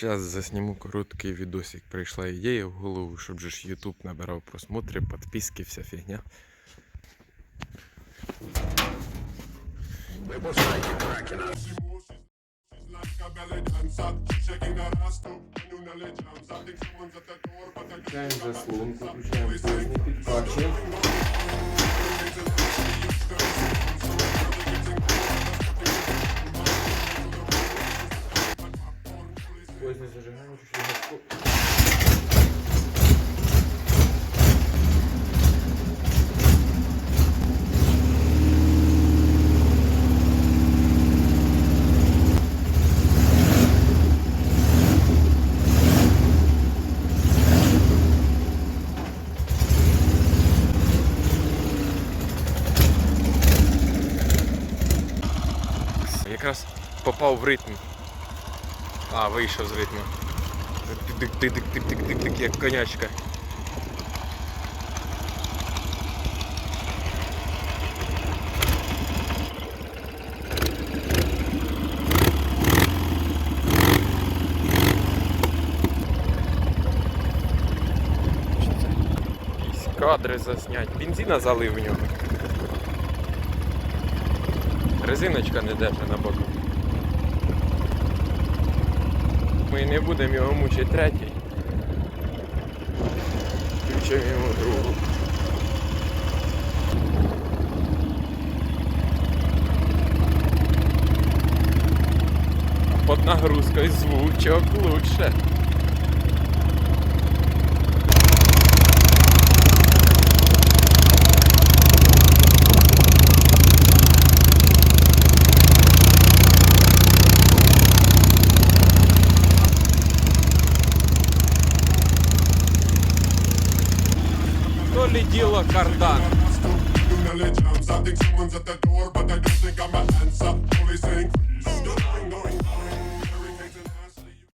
Зараз засніму короткий відосик. Прийшла ідея в голову, щоб же ж YouTube набирав просмотри, підписки, вся фігня. Включаємо заслонку, підкачуємо. Позднее зажигание чуть-чуть газку. Якраз попав в ритм. А, вийшов з ритму. Тик-тик-тик-тик-тик-тик, як конячка. Кадри заснять. Бензина залив в нього. Резиночка не держа на боку. Ми не будемо його мучити третій. Включимо йому другу. Под нагрузкою звучок лучше. то ли дело кардан. knowledge. I'm something someone's at the door, but I don't think I'm an answer. Only saying.